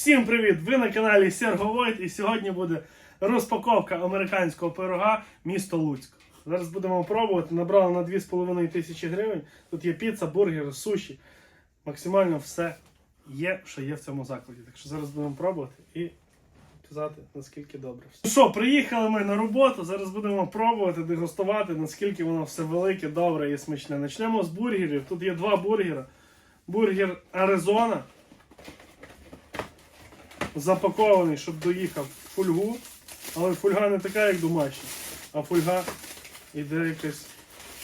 Всім привіт! Ви на каналі Серго і сьогодні буде розпаковка американського пирога місто Луцьк. Зараз будемо пробувати. Набрали на 2,5 тисячі гривень. Тут є піца, бургери, суші. Максимально все є, що є в цьому закладі. Так що зараз будемо пробувати і казати, наскільки добре. Ну що, приїхали ми на роботу. Зараз будемо пробувати, дегустувати, наскільки воно все велике, добре і смачне. Почнемо з бургерів. Тут є два бургера. Бургер Аризона запакований, щоб доїхав в фольгу. Але фольга не така, як домашня, а фольга іде якась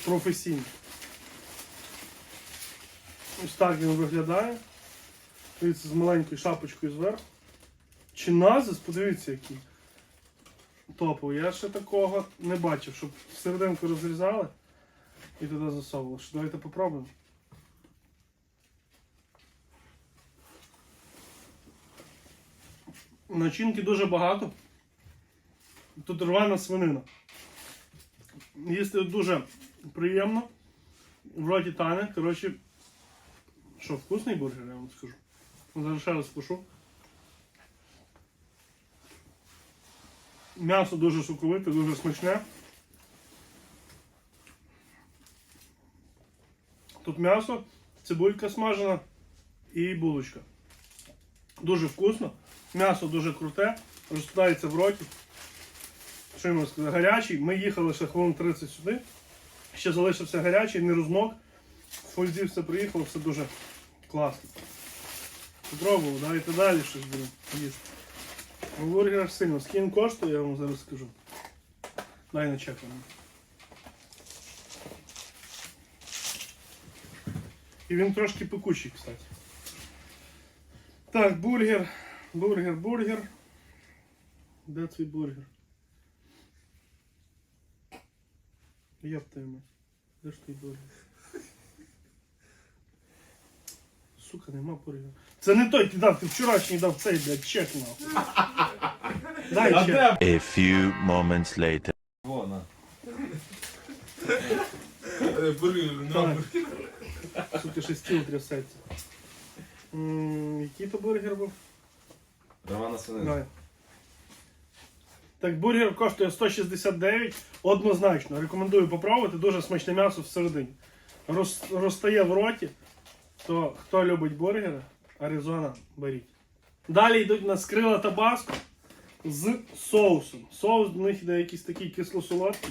професійна. Ось так він виглядає. Дивіться, з маленькою шапочкою зверху. Чи назис, подивіться, який. Топовий. Я ще такого не бачив, щоб серединку розрізали і туди засовували. Що, Давайте попробуємо. Начинки дуже багато. Тут рвана свинина. Їсти дуже приємно. В роті тане. Коротше, що, вкусний бургер, я вам скажу. Зараз ще раз скушу. М'ясо дуже соковите, дуже смачне. Тут м'ясо, цибулька смажена і булочка. Дуже вкусно. М'ясо дуже круте, розкладається в роті. Що можу сказати? Гарячий. Ми їхали ще хвилин 30 сюди. Ще залишився гарячий, не розмок. В фользі все приїхало, все дуже класно. Попробував, давайте далі щось будемо їсти. Бургер сильно. Скільки коштує, я вам зараз скажу. Дай на чек. І він трошки пекучий, кстати. Так, бургер. Бургер, бургер. Де твій бургер? Йоп твою мать. Де ж твій бургер? Сука, нема бургера. Це не той ти дав, ти вчорашній дав цей, блядь, чек нахуй. Дай чек. A few moments later. Вона. Бургер, Так. на Сука, ще стіл трясеться. М, Який то бургер був? Романа свинина. Давай. Так, бургер коштує 169. Однозначно. Рекомендую попробувати. Дуже смачне м'ясо всередині. Роз, розтає в роті. То хто любить бургери, Аризона беріть. Далі йдуть на скрила табаско з соусом. Соус до них йде якийсь такий кисло-солодкий.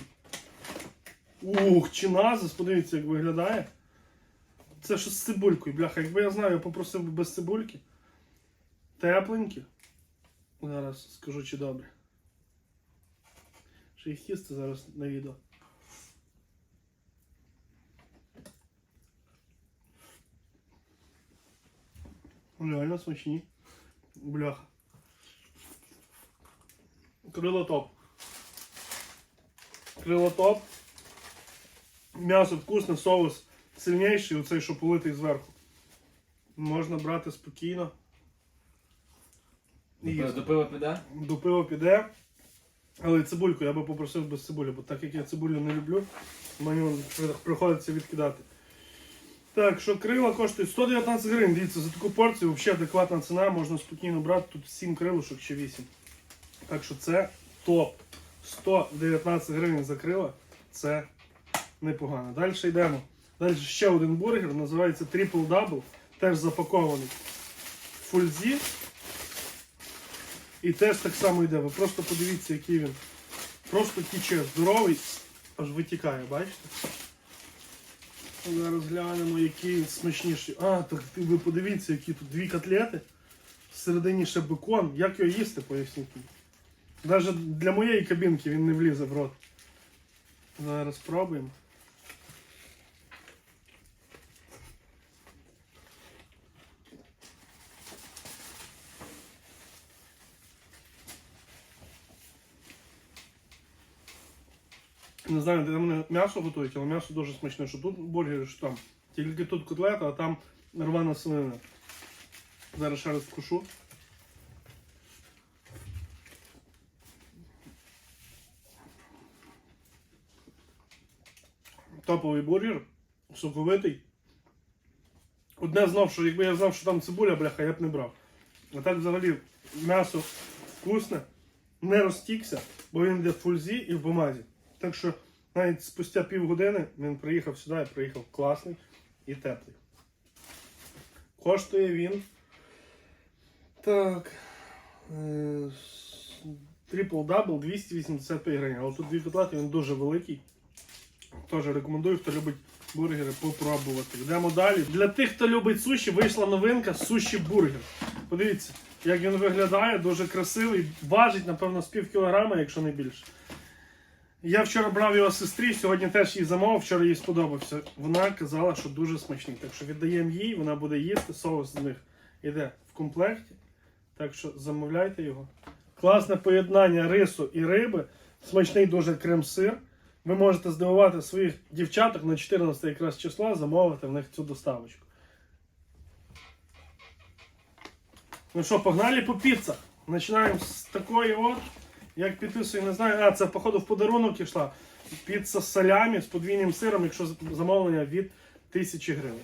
Ух, чиназис, подивіться, як виглядає. Це що з цибулькою, бляха. Якби я знаю, я попросив би без цибульки. Тепленькі. Зараз скажу чи добре. Ще їх їсти зараз на відео. Реально смачні. Бляха. Крило топ. Крило топ. М'ясо вкусне, соус сильніший, оцей, що политий зверху. Можна брати спокійно. І. До пива піде? До пива піде. Але цибульку я би попросив без цибулі, бо так як я цибулю не люблю, мені приходиться відкидати. Так, що крила коштує 119 гривень. Дивіться, за таку порцію взагалі адекватна ціна, можна спокійно брати. Тут 7 крилушок чи 8. Так що це топ. 119 гривень за крила. Це непогано. Далі йдемо. Далі ще один бургер, називається Triple Double. Теж запакований в фользі. І теж так само йде. Ви просто подивіться, який він. Просто тіче здоровий, аж витікає, бачите? Зараз глянемо, який він смачніший. А, так ви подивіться, які тут дві котлети. Всередині ще бекон. Як його їсти, поясніть. Навіть для моєї кабінки він не влізе в рот. Зараз спробуємо. Не знаю, де вони м'ясо готують, але м'ясо дуже смачне, що тут бургери, що там. Тільки тут котлета, а там рвана свинина. Зараз ще раз вкушу. Топовий бургер, соковитий. Одне знав, що якби я знав, що там цибуля, бляха, я б не брав. А так взагалі м'ясо вкусне, не розтікся, бо він йде в фульзі і в бумазі. Так що навіть спустя півгодини він приїхав сюди і приїхав класний і теплий. Коштує він. Так. Трипл дабл 285 гривень. Але тут дві котлети, він дуже великий. Теж рекомендую, хто любить бургери, попробувати. Йдемо далі. Для тих, хто любить суші, вийшла новинка суші бургер. Подивіться, як він виглядає, дуже красивий. Важить, напевно, з пів кілограма, якщо не більше. Я вчора брав його сестрі, сьогодні теж її замовив, вчора їй сподобався. Вона казала, що дуже смачний. Так що віддаємо їй, вона буде їсти, соус з них іде в комплекті. Так що замовляйте його. Класне поєднання рису і риби. Смачний дуже крем-сир. Ви можете здивувати своїх дівчаток на 14 якраз число, замовити в них цю доставочку. Ну що, погнали по піцах. Починаємо з такої от. Як підписую, не знаю. А, це походу в подарунок ішла. Піца з салямі з подвійним сиром, якщо замовлення від 1000 гривень.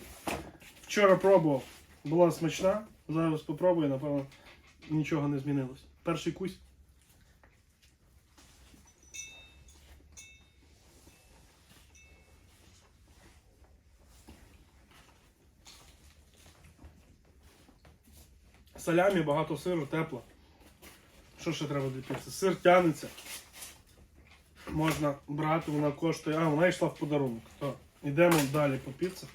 Вчора пробував, була смачна. Зараз спробую, напевно, нічого не змінилось. Перший кусь. Салямі, багато сиру, тепло. Що ще треба для піци? Сир тянеться. Можна брати, вона коштує. А, вона йшла в подарунок. То, йдемо далі по піці.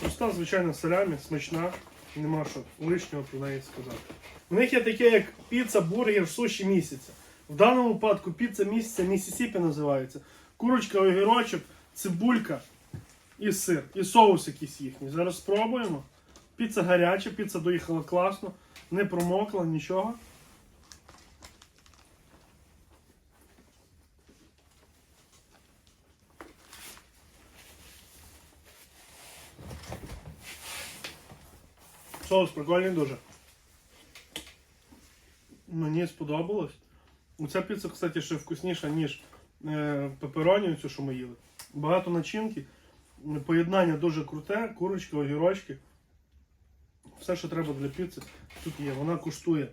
Проста, звичайна салямі, смачна, нема що лишнього про неї сказати. У них є таке, як піца, бургер, суші місяця. В даному випадку піца місяця Місісіпі називається. Курочка, огірочок, цибулька і сир. І соус якийсь їхній. Зараз спробуємо. Піца гаряча, піца доїхала класно, не промокла, нічого. Соус прикольний дуже. Мені сподобалось. Ця піца, кстати, ще вкусніша, ніж е, пепероні, цю, що ми їли. Багато начинки. Поєднання дуже круте, курочки, огірочки. Все, що треба для піци, тут є. Вона коштує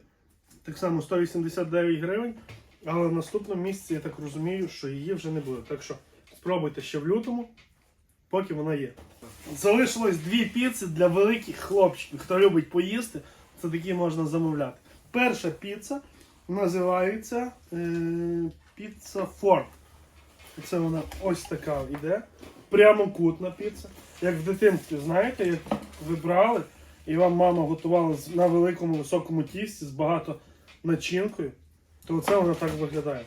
так само 189 гривень, але в наступному місяці я так розумію, що її вже не буде. Так що спробуйте ще в лютому, поки вона є. Залишилось дві піци для великих хлопчиків. Хто любить поїсти, це такі можна замовляти. Перша піца називається е, піца Форт. Це вона ось така йде. Прямокутна піца. Як в дитинстві, знаєте, як ви брали, і вам мама готувала на великому високому тісті з багато начинкою, то оце вона так виглядає.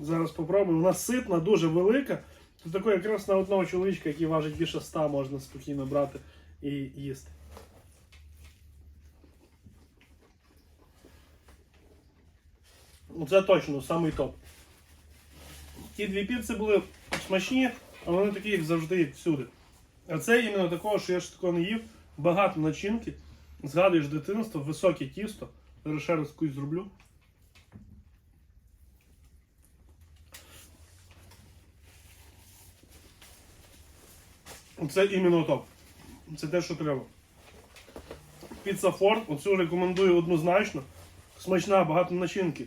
Зараз попробуємо. Вона ситна, дуже велика. Це таке якраз на одного чоловічка, який важить більше 100, можна спокійно брати і їсти. Це точно самий топ. Ті дві піци були смачні, а вони такі, як завжди, всюди. А це іменно такого, що я ж такого не їв, багато начинки. Згадуєш дитинство, високе тісто. Зараз ще раз кусь зроблю. Це іменно топ. Це те, що треба. Піца Форт, оцю рекомендую однозначно. Смачна, багато начинки.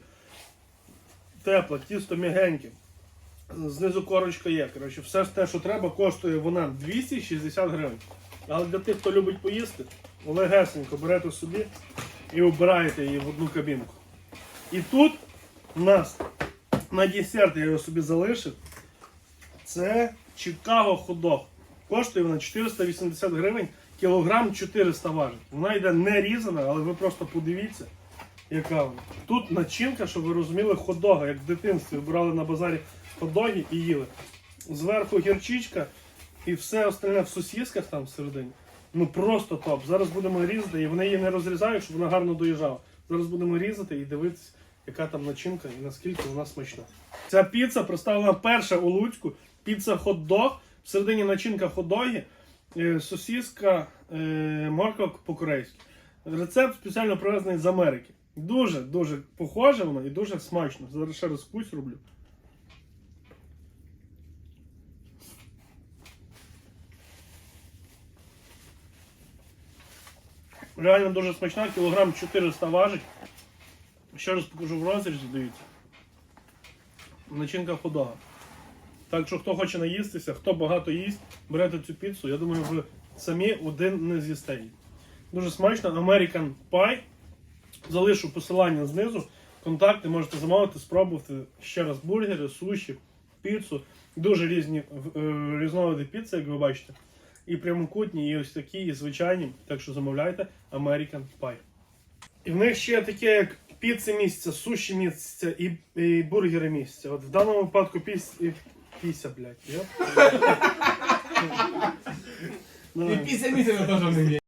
Тепла, тісто м'ягеньке. Знизу корочка є. Коротше, все те, що треба, коштує вона 260 гривень. Але для тих, хто любить поїсти, легесенько берете собі і обираєте її в одну кабінку. І тут у нас на десерт я його собі залишив. Це Чикаго ходок. Коштує вона 480 гривень, кілограм 400 важить. Вона йде не різана, але ви просто подивіться, яка вона. Тут начинка, щоб ви розуміли, ходога, як в дитинстві брали на базарі ходоги і їли. Зверху гірчичка і все остальне в сосісках там всередині. Ну просто топ. Зараз будемо різати, і вони її не розрізають, щоб вона гарно доїжджала. Зараз будемо різати і дивитися, яка там начинка і наскільки вона смачна. Ця піца представлена перша у Луцьку. Піца хот-дог. Всередині начинка хот-доги, е, сосіска, е, морква по-корейськи. Рецепт спеціально привезений з Америки. Дуже дуже похоже воно і дуже смачно. Зараз ще раз кусь роблю. Реально дуже смачна, кілограм 400 важить. Ще раз покажу в розрізі, дивіться. Начинка худога. Так що хто хоче наїстися, хто багато їсть, берете цю піцу, я думаю, ви самі один не з'їсте її. Дуже смачно. American Pie. Залишу посилання знизу. Контакти можете замовити, спробувати ще раз бургери, суші, піцу. Дуже різні е, різновиди піци, як ви бачите. І прямокутні, і ось такі, і звичайні. Так що замовляйте American Pie. І в них ще таке, як піци місця, суші місця і, і бургери місця. От в даному випадку піс, і, піся, блядь. І Давай. після місяця теж не.